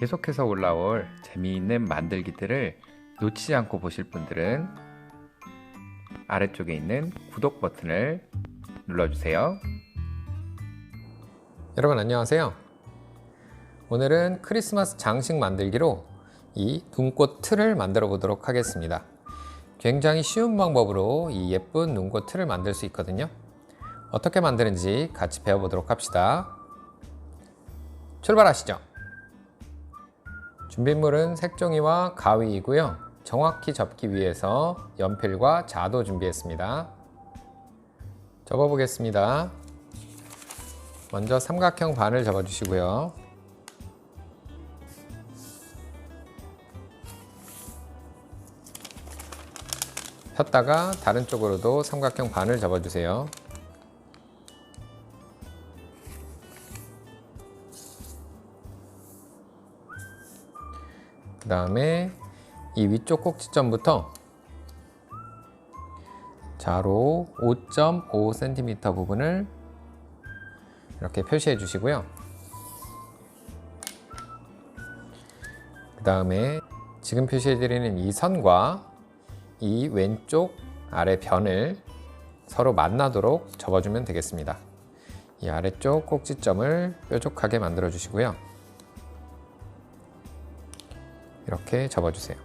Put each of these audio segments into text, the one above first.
계속해서 올라올 재미있는 만들기들을 놓치지 않고 보실 분들은 아래쪽에 있는 구독 버튼을 눌러주세요. 여러분 안녕하세요. 오늘은 크리스마스 장식 만들기로 이 눈꽃 틀을 만들어 보도록 하겠습니다. 굉장히 쉬운 방법으로 이 예쁜 눈꽃 틀을 만들 수 있거든요. 어떻게 만드는지 같이 배워보도록 합시다. 출발하시죠. 준비물은 색종이와 가위이고요. 정확히 접기 위해서 연필과 자도 준비했습니다. 접어보겠습니다. 먼저 삼각형 반을 접어주시고요. 폈다가 다른 쪽으로도 삼각형 반을 접어주세요. 다음에 이 위쪽 꼭지점부터 자로 5.5cm 부분을 이렇게 표시해 주시고요. 그 다음에 지금 표시해 드리는 이 선과 이 왼쪽 아래 변을 서로 만나도록 접어주면 되겠습니다. 이 아래쪽 꼭지점을 뾰족하게 만들어 주시고요. 이렇게 접어주세요.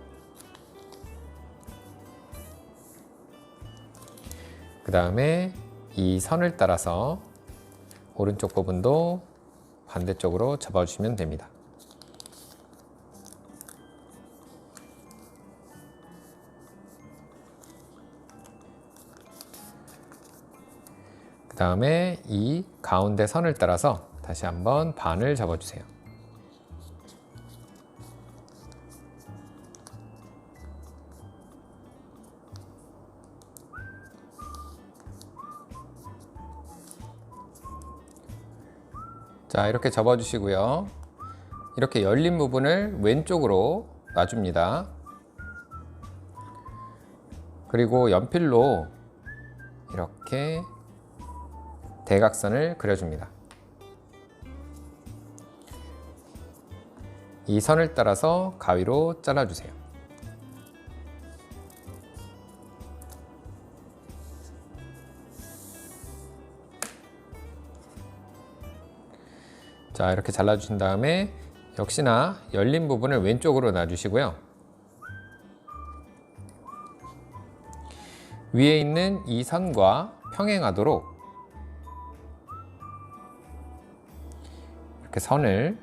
그 다음에 이 선을 따라서 오른쪽 부분도 반대쪽으로 접어주시면 됩니다. 그 다음에 이 가운데 선을 따라서 다시 한번 반을 접어주세요. 자, 이렇게 접어 주시고요. 이렇게 열린 부분을 왼쪽으로 놔줍니다. 그리고 연필로 이렇게 대각선을 그려줍니다. 이 선을 따라서 가위로 잘라주세요. 자, 이렇게 잘라주신 다음에 역시나 열린 부분을 왼쪽으로 놔주시고요. 위에 있는 이 선과 평행하도록 이렇게 선을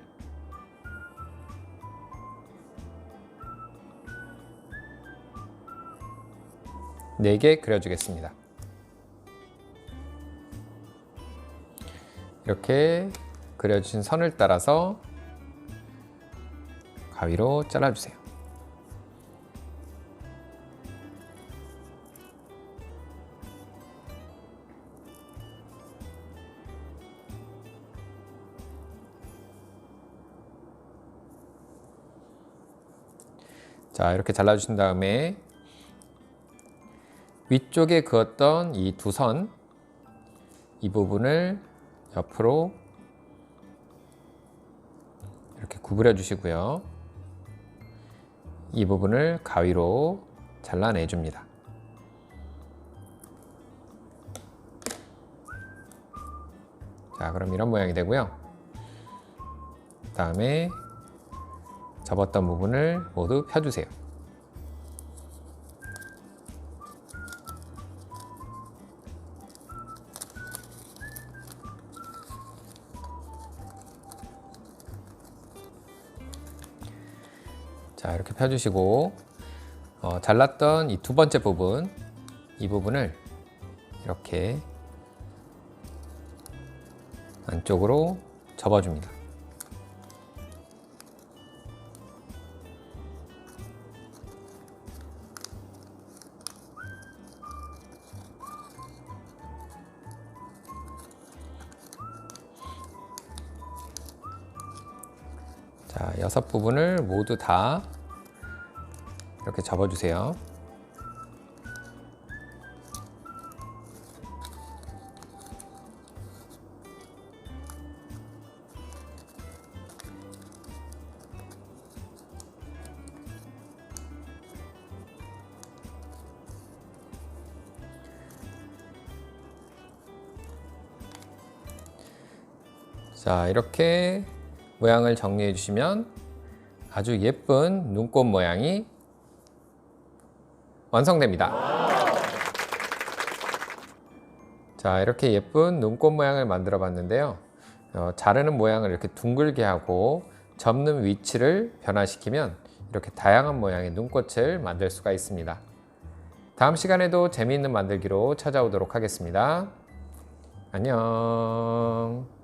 네 개 그려주겠습니다. 이렇게 그려주신 선을 따라서 가위로 잘라주세요. 자, 이렇게 잘라주신 다음에 위쪽에 그었던 이 두 선, 이 부분을 옆으로 이렇게 구부려 주시고요. 이 부분을 가위로 잘라내 줍니다. 자, 그럼 이런 모양이 되고요. 그 다음에 접었던 부분을 모두 펴주세요. 자, 이렇게 펴주시고, 어, 잘랐던 이 두 번째 부분, 이 부분을 이렇게 안쪽으로 접어줍니다. 자, 여섯 부분을 모두 다 이렇게 접어주세요. 자 이렇게 모양을 정리해 주시면 아주 예쁜 눈꽃 모양이 완성됩니다. 자, 이렇게 예쁜 눈꽃 모양을 만들어 봤는데요. 어, 자르는 모양을 이렇게 둥글게 하고 접는 위치를 변화시키면 이렇게 다양한 모양의 눈꽃을 만들 수가 있습니다. 다음 시간에도 재미있는 만들기로 찾아오도록 하겠습니다. 안녕.